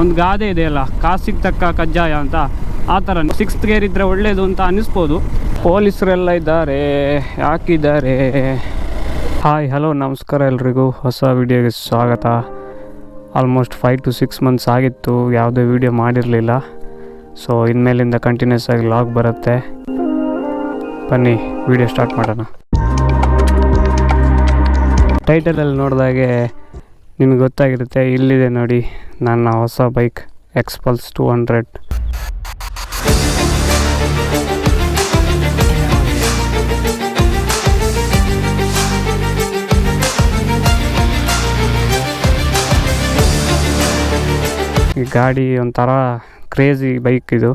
ಒಂದು ಗಾದೆ ಇದೆಯಲ್ಲ ಕಾಸಿಗೆ ತಕ್ಕ ಕಜ್ಜಾಯ ಅಂತ. ಆ ಥರ ಸಿಕ್ಸ್ತ್ ಗೇರ್ ಇದ್ದರೆ ಒಳ್ಳೇದು ಅಂತ ಅನ್ನಿಸ್ಬೋದು. ಪೊಲೀಸರೆಲ್ಲ ಇದ್ದಾರೆ ಯಾಕಿದ್ದಾರೆ ಹಾಯ್ ಹಲೋ ನಮಸ್ಕಾರ ಎಲ್ರಿಗೂ. ಹೊಸ ವಿಡಿಯೋಗೆ ಸ್ವಾಗತ. Almost five to six months ಆಗಿತ್ತು, ಯಾವುದೇ ವಿಡಿಯೋ ಮಾಡಿರಲಿಲ್ಲ. ಸೊ ಇನ್ಮೇಲಿಂದ ಕಂಟಿನ್ಯೂಸ್ ಆಗಿ ಲಾಗ್ ಬರುತ್ತೆ. ಬನ್ನಿ, ವಿಡಿಯೋ ಸ್ಟಾರ್ಟ್ ಮಾಡೋಣ. ಟೈಟಲಲ್ಲಿ ನೋಡಿದಾಗೆ ನಿಮಗೆ ಗೊತ್ತಾಗಿರುತ್ತೆ, ಇಲ್ಲಿದೆ ನೋಡಿ, ನನ್ನ ಹೊಸ ಬೈಕ್ ಎಕ್ಸ್ಪಲ್ಸ್ ಟು ಹಂಡ್ರೆಡ್ ಈ ಗಾಡಿ ಒಂಥರ ಕ್ರೇಜಿ ಬೈಕ್ ಇದು.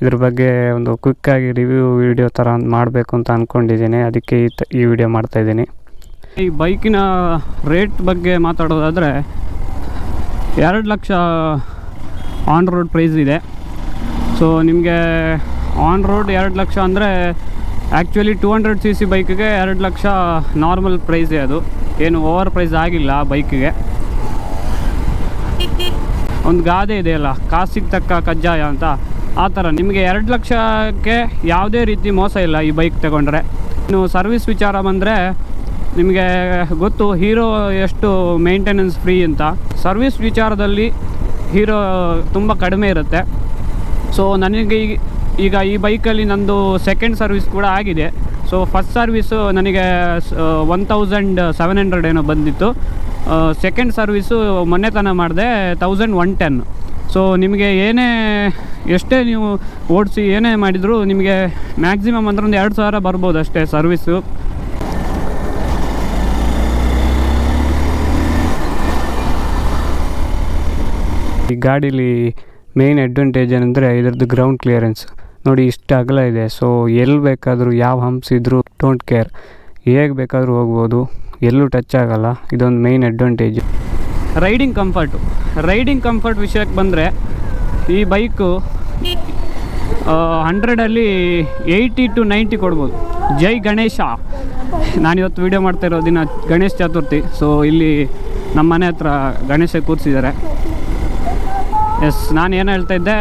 ಇದ್ರ ಬಗ್ಗೆ ಒಂದು ಕ್ವಿಕ್ಕಾಗಿ ರಿವ್ಯೂ ವಿಡಿಯೋ ಥರ ಮಾಡಬೇಕು ಅಂತ ಅಂದ್ಕೊಂಡಿದ್ದೀನಿ ಅದಕ್ಕೆ ಈ ತ, ಈ ವಿಡಿಯೋ ಮಾಡ್ತಾಯಿದ್ದೀನಿ ಈ ಬೈಕಿನ ರೇಟ್ ಬಗ್ಗೆ ಮಾತಾಡೋದಾದರೆ ಎರಡು ಲಕ್ಷ ಆನ್ ರೋಡ್ ಪ್ರೈಸ್ ಇದೆ. ಸೊ ನಿಮಗೆ ಆನ್ ರೋಡ್ ಎರಡು ಲಕ್ಷ ಅಂದರೆ actually two hundred C C ಬೈಕಿಗೆ ಎರಡು ಲಕ್ಷ ನಾರ್ಮಲ್ ಪ್ರೈಸೇ ಅದು. ಏನು ಓವರ್ ಪ್ರೈಸ್ ಆಗಿಲ್ಲ ಆ ಬೈಕಿಗೆ. ಒಂದು ಗಾದೆ ಇದೆಯಲ್ಲ ಕಾಸಿಗೆ ತಕ್ಕ ಕಜ್ಜಾಯ ಅಂತ. ಆ ಥರ ನಿಮಗೆ ಎರಡು ಲಕ್ಷಕ್ಕೆ ಯಾವುದೇ ರೀತಿ ಮೋಸ ಇಲ್ಲ ಈ ಬೈಕ್ ತಗೊಂಡ್ರೆ. ಇನ್ನು ಸರ್ವಿಸ್ ವಿಚಾರ ಬಂದರೆ ನಿಮಗೆ ಗೊತ್ತು, ಹೀರೋ ಎಷ್ಟು ಮೇಂಟೆನೆನ್ಸ್ ಫ್ರೀ ಅಂತ. ಸರ್ವಿಸ್ ವಿಚಾರದಲ್ಲಿ ಹೀರೋ ತುಂಬ ಕಡಿಮೆ ಇರುತ್ತೆ. ಸೊ ನನಗೆ ಈಗ ಈ ಬೈಕಲ್ಲಿ ನಂದು ಸೆಕೆಂಡ್ ಸರ್ವಿಸ್ ಕೂಡ ಆಗಿದೆ. ಸೊ ಫಸ್ಟ್ ಸರ್ವಿಸು ನನಗೆ ಒನ್ ತೌಸಂಡ್ ಸೆವೆನ್ ಹಂಡ್ರೆಡ್ ಏನೋ ಬಂದಿತ್ತು. ಸೆಕೆಂಡ್ ಸರ್ವಿಸು ಮೊನ್ನೆ ತನಕ ಮಾಡಿದೆ ತೌಸಂಡ್ ಒನ್ ಟೆನ್ ಸೊ ನಿಮಗೆ ಏನೇ ಎಷ್ಟೇ ನೀವು ಓಡಿಸಿ ಏನೇ ಮಾಡಿದರೂ ನಿಮಗೆ ಮ್ಯಾಕ್ಸಿಮಮ್ ಅಂದ್ರೆ ಒಂದು ಎರಡು ಸಾವಿರ ಬರ್ಬೋದು ಅಷ್ಟೇ ಸರ್ವಿಸು ಈ ಗಾಡೀಲಿ ಮೇಯ್ನ್ ಅಡ್ವಾಂಟೇಜ್ ಏನಂದರೆ ಇದ್ರದ್ದು ಗ್ರೌಂಡ್ ಕ್ಲಿಯರೆನ್ಸ್ ನೋಡಿ ಇಷ್ಟು ಅಗಲ ಇದೆ ಸೊ ಎಲ್ಲಿ ಬೇಕಾದರೂ ಯಾವ ಹಂಪ್ಸ್ ಇದ್ದರೂ ಡೋಂಟ್ ಕೇರ್ ಹೇಗೆ ಬೇಕಾದರೂ ಹೋಗ್ಬೋದು, ಎಲ್ಲೂ ಟಚ್ ಆಗಲ್ಲ, ಇದೊಂದು main advantage riding comfort riding comfort ವಿಷಯಕ್ಕೆ ಬಂದರೆ ಈ ಬೈಕು ಹಂಡ್ರೆಡಲ್ಲಿ ಏಯ್ಟಿ ಟು ನೈಂಟಿ ಕೊಡ್ಬೋದು. ಜೈ ಗಣೇಶ. ನಾನಿವತ್ತು ವೀಡಿಯೋ ಮಾಡ್ತಾ ಇರೋ ದಿನ ಗಣೇಶ ಚತುರ್ಥಿ ಸೊ ಇಲ್ಲಿ ನಮ್ಮ ಮನೆ ಹತ್ರ ಗಣೇಶ ಕೂರಿಸಿದ್ದಾರೆ. ಎಸ್ ನಾನು ಏನು ಹೇಳ್ತಾ ಇದ್ದೆ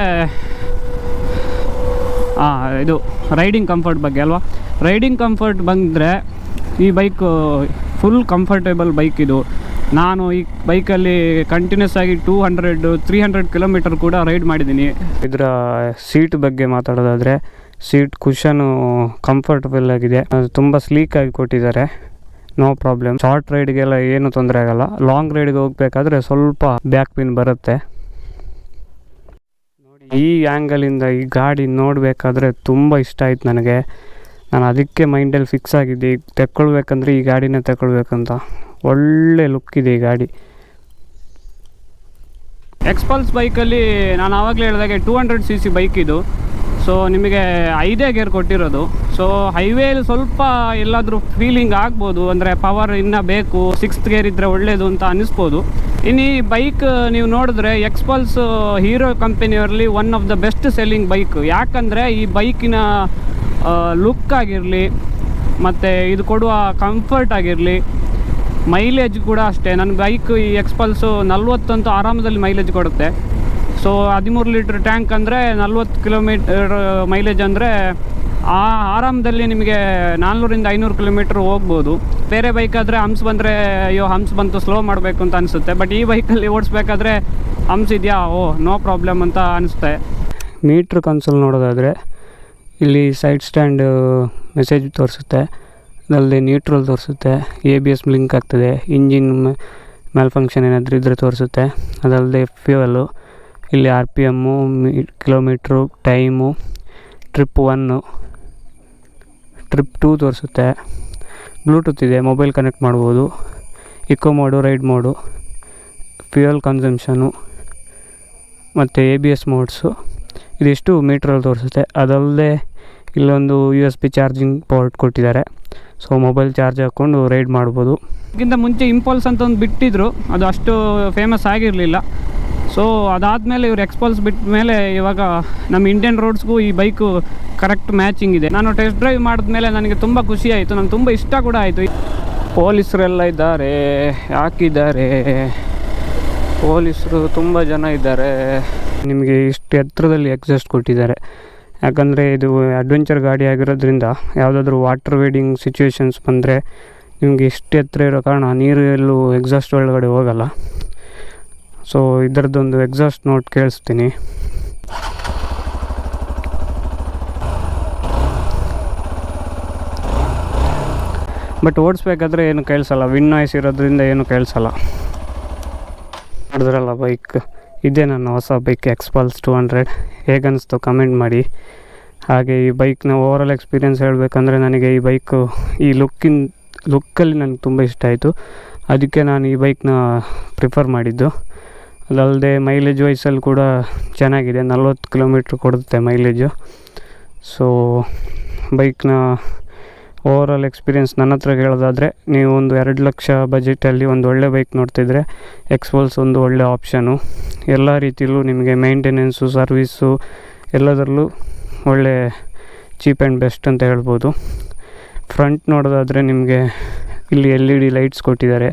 ಹಾಂ ಇದು ರೈಡಿಂಗ್ ಕಂಫರ್ಟ್ ಬಗ್ಗೆ ಅಲ್ವಾ? ರೈಡಿಂಗ್ ಕಂಫರ್ಟ್ ಬಂದರೆ ಈ ಬೈಕು ಫುಲ್ ಕಂಫರ್ಟೇಬಲ್ ಬೈಕ್ ಇದು. ನಾನು ಈ ಬೈಕಲ್ಲಿ ಕಂಟಿನ್ಯೂಸ್ ಆಗಿ two hundred three hundred kilometre ಕೂಡ ರೈಡ್ ಮಾಡಿದ್ದೀನಿ. ಇದರ ಸೀಟ್ ಬಗ್ಗೆ ಮಾತಾಡೋದಾದರೆ ಸೀಟ್ ಕುಷನು ಕಂಫರ್ಟಬಲ್ ಆಗಿದೆ. ಅದು ತುಂಬ ಸ್ಲೀಕ್ ಆಗಿ ಕೊಟ್ಟಿದ್ದಾರೆ. ನೋ ಪ್ರಾಬ್ಲಮ್ ಶಾರ್ಟ್ ರೈಡ್ಗೆಲ್ಲ ಏನು ತೊಂದರೆ ಆಗಲ್ಲ. ಲಾಂಗ್ ರೈಡ್ಗೆ ಹೋಗಬೇಕಾದ್ರೆ ಸ್ವಲ್ಪ ಬ್ಯಾಕ್ ಪಿನ್ ಬರುತ್ತೆ. ಈ ಆ್ಯಂಗಲಿಂದ ಈ ಗಾಡಿ ನೋಡಬೇಕಾದ್ರೆ ತುಂಬ ಇಷ್ಟ ಆಯ್ತು ನನಗೆ. ನಾನು ಅದಕ್ಕೆ ಮೈಂಡಲ್ಲಿ ಫಿಕ್ಸ್ ಆಗಿದ್ದೆ. ಈಗ ತೆಕ್ಕೊಳ್ಬೇಕಂದ್ರೆ ಈ ಗಾಡಿನೇ ತಗೊಳ್ಬೇಕಂತ ಒಳ್ಳೆ ಲುಕ್ ಇದೆ ಈ ಗಾಡಿ. ಎಕ್ಸ್ಪಲ್ಸ್ ಬೈಕಲ್ಲಿ ನಾನು ಆವಾಗಲೇ ಹೇಳಿದಾಗೆ two hundred C C bike ಇದು. ಸೊ ನಿಮಗೆ ಐದೇ ಗೇರ್ ಕೊಟ್ಟಿರೋದು. ಸೊ ಹೈವೇಲಿ ಸ್ವಲ್ಪ ಎಲ್ಲಾದರೂ ಫೀಲಿಂಗ್ ಆಗ್ಬೋದು. ಅಂದರೆ ಪವರ್ ಇನ್ನೂ ಬೇಕು ಸಿಕ್ಸ್ತ್ ಗೇರ್ ಇದ್ದರೆ ಒಳ್ಳೆಯದು ಅಂತ ಅನಿಸ್ಬೋದು. ಇನ್ನು ಈ ಬೈಕ್ ನೀವು ನೋಡಿದ್ರೆ Xpulse hero ಕಂಪನಿಯವರಲ್ಲಿ one of the best selling bike ಯಾಕಂದರೆ ಈ ಬೈಕಿನ ಲುಕ್ ಆಗಿರಲಿ, ಮತ್ತು ಇದು ಕೊಡುವ ಕಂಫರ್ಟ್ ಆಗಿರಲಿ ಮೈಲೇಜ್ ಕೂಡ ಅಷ್ಟೇ. ನನ್ನ ಬೈಕ್ ಈ ಎಕ್ಸ್ಪಲ್ಸು ನಲ್ವತ್ತಂತೂ ಆರಾಮದಲ್ಲಿ ಮೈಲೇಜ್ ಕೊಡುತ್ತೆ. ಸೊ ಹದಿಮೂರು ಲೀಟ್ರ್ ಟ್ಯಾಂಕ್ ಅಂದರೆ ನಲ್ವತ್ತು ಕಿಲೋಮೀಟರ್ ಮೈಲೇಜ್ ಅಂದರೆ ಆ ಆರಾಮದಲ್ಲಿ ನಿಮಗೆ ನಾನ್ನೂರಿಂದ ಐನೂರು ಕಿಲೋಮೀಟ್ರ್ ಹೋಗ್ಬೋದು. ಬೇರೆ ಬೈಕ್ ಆದರೆ ಹಂಪ್ಸ್ ಬಂದರೆ, ಅಯ್ಯೋ, ಹಂಸ್ ಬಂತು ಸ್ಲೋ ಮಾಡಬೇಕು ಅಂತ ಅನಿಸುತ್ತೆ. ಬಟ್ ಈ ಬೈಕಲ್ಲಿ ಓಡಿಸ್ಬೇಕಾದ್ರೆ ಹಂಪ್ಸ್ ಇದೆಯಾ? ಓ ನೋ ಪ್ರಾಬ್ಲಮ್ ಅಂತ ಅನಿಸುತ್ತೆ. ಮೀಟ್ರ್ ಕನ್ಸಲ್ ನೋಡೋದಾದರೆ, ಇಲ್ಲಿ ಸೈಡ್ ಸ್ಟ್ಯಾಂಡ್ ಮೆಸೇಜ್ ತೋರಿಸುತ್ತೆ. ಅದಲ್ಲದೆ ನ್ಯೂಟ್ರಲ್ ತೋರಿಸುತ್ತೆ. ಎ ಬಿ ಎಸ್ ಲಿಂಕ್ ಆಗ್ತದೆ. ಇಂಜಿನ್ ಮ್ಯಾಲ್ ಫಂಕ್ಷನ್ ಏನಾದರೂ ಇದ್ದರೆ ತೋರಿಸುತ್ತೆ. ಅದಲ್ಲದೆ ಫ್ಯೂಯಲು ಇಲ್ಲಿ R P M kilometre time trip one trip two ತೋರಿಸುತ್ತೆ. ಬ್ಲೂಟೂತ್ ಇದೆ ಮೊಬೈಲ್ ಕನೆಕ್ಟ್ ಮಾಡ್ಬೋದು. Eco mode ride mode fuel consumption ಮತ್ತು ಎ ಬಿ ಎಸ್ ಮೋಡ್ಸು ಇದಿಷ್ಟು ಮೀಟ್ರಲ್ಲಿ ತೋರಿಸುತ್ತೆ. ಅದಲ್ಲದೆ ಇಲ್ಲೊಂದು U S B charging port ಕೊಟ್ಟಿದ್ದಾರೆ. ಸೊ ಮೊಬೈಲ್ ಚಾರ್ಜ್ ಹಾಕ್ಕೊಂಡು ರೈಡ್ ಮಾಡ್ಬೋದು. ಇದಕ್ಕಿಂತ ಮುಂಚೆ ಇಂಪಲ್ಸ್ ಅಂತ ಒಂದು ಬಿಟ್ಟಿದ್ರು. ಅದು ಅಷ್ಟು ಫೇಮಸ್ ಆಗಿರಲಿಲ್ಲ. ಸೊ ಅದಾದಮೇಲೆ ಇವ್ರು ಎಕ್ಸ್ಪಲ್ಸ್ ಬಿಟ್ಟ ಮೇಲೆ ಇವಾಗ ನಮ್ಮ ಇಂಡಿಯನ್ ರೋಡ್ಸ್ಗೂ ಈ ಬೈಕು ಕರೆಕ್ಟ್ ಮ್ಯಾಚಿಂಗ್ ಇದೆ. ನಾನು ಟೆಸ್ಟ್ ಡ್ರೈವ್ ಮಾಡಿದ್ಮೇಲೆ ನನಗೆ ತುಂಬ ಖುಷಿ ಆಯಿತು. ನನಗೆ ತುಂಬ ಇಷ್ಟ ಕೂಡ ಆಯಿತು. ಪೊಲೀಸರೆಲ್ಲ ಇದ್ದಾರೆ. ಯಾಕಿದ್ದಾರೆ? ಪೊಲೀಸರು ತುಂಬ ಜನ ಇದ್ದಾರೆ. ನಿಮಗೆ ಇಷ್ಟು ಎತ್ತರದಲ್ಲಿ ಎಕ್ಸಾಸ್ಟ್ ಕೊಟ್ಟಿದ್ದಾರೆ. ಯಾಕಂದರೆ ಇದು ಅಡ್ವೆಂಚರ್ ಗಾಡಿ ಆಗಿರೋದ್ರಿಂದ ಯಾವುದಾದ್ರೂ ವಾಟರ್ ವೇಡಿಂಗ್ ಸಿಚುವೇಶನ್ಸ್ ಬಂದರೆ ನಿಮಗೆ ಇಷ್ಟು ಎತ್ತರ ಇರೋ ಕಾರಣ ನೀರು ಎಲ್ಲೂ ಎಕ್ಸಾಸ್ಟ್ ಒಳಗಡೆ ಹೋಗಲ್ಲ. ಸೊ ಇದರದ್ದೊಂದು ಎಕ್ಸಾಸ್ಟ್ ನೋಟ್ ಕೇಳಿಸ್ತೀನಿ. ಬಟ್ ಓಡಿಸ್ಬೇಕಾದ್ರೆ ಏನು ಕೇಳಿಸಲ್ಲ. ವಿನ್ ನಾಯ್ಸ್ ಇರೋದ್ರಿಂದ ಏನು ಕೇಳಿಸಲ್ಲ. ನೋಡಿದ್ರಲ್ಲ ಬೈಕ್ ಇದೇ ನನ್ನ ಹೊಸ ಬೈಕ್ ಎಕ್ಸ್ಪಲ್ಸ್ ಟು ಹಂಡ್ರೆಡ್ ಹೇಗನ್ನಿಸ್ತು ಕಮೆಂಟ್ ಮಾಡಿ. ಹಾಗೆ ಈ ಬೈಕ್ನ ಓವರಾಲ್ ಎಕ್ಸ್ಪೀರಿಯೆನ್ಸ್ ಹೇಳಬೇಕಂದ್ರೆ ನನಗೆ ಈ ಬೈಕು ಈ ಲುಕ್ಕಿನ ಲುಕ್ಕಲ್ಲಿ ನನಗೆ ತುಂಬ ಇಷ್ಟ ಆಯಿತು. ಅದಕ್ಕೆ ನಾನು ಈ ಬೈಕ್ನ ಪ್ರಿಫರ್ ಮಾಡಿದ್ದು. ಅದಲ್ಲದೆ ಮೈಲೇಜ್ ವೈಸಲ್ಲಿ ಕೂಡ ಚೆನ್ನಾಗಿದೆ. ನಲ್ವತ್ತು ಕಿಲೋಮೀಟ್ರ್ ಕೊಡುತ್ತೆ ಮೈಲೇಜು ಸೊ ಬೈಕ್ನ ಓವರಾಲ್ ಎಕ್ಸ್ಪೀರಿಯೆನ್ಸ್ ನನ್ನ ಹತ್ರ ಹೇಳೋದಾದರೆ, ನೀವು ಒಂದು ಎರಡು ಲಕ್ಷ ಬಜೆಟಲ್ಲಿ ಒಂದು ಒಳ್ಳೆ ಬೈಕ್ ನೋಡ್ತಿದ್ರೆ ಎಕ್ಸ್ಪೋಲ್ಸ್ ಒಂದು ಒಳ್ಳೆ ಆಪ್ಷನು ಎಲ್ಲ ರೀತಿಯಲ್ಲೂ ನಿಮಗೆ ಮೇಂಟೆನೆನ್ಸು ಸರ್ವೀಸು ಎಲ್ಲದರಲ್ಲೂ ಒಳ್ಳೆ ಚೀಪ್ ಆ್ಯಂಡ್ ಬೆಸ್ಟ್ ಅಂತ ಹೇಳ್ಬೋದು. ಫ್ರಂಟ್ ನೋಡೋದಾದರೆ ನಿಮಗೆ ಇಲ್ಲಿ ಎಲ್ ಇ ಡಿ ಲೈಟ್ಸ್ ಕೊಟ್ಟಿದ್ದಾರೆ.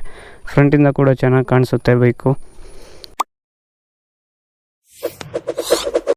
ಫ್ರಂಟಿಂದ ಕೂಡ ಚೆನ್ನಾಗಿ ಕಾಣಿಸುತ್ತೆ ಬೈಕು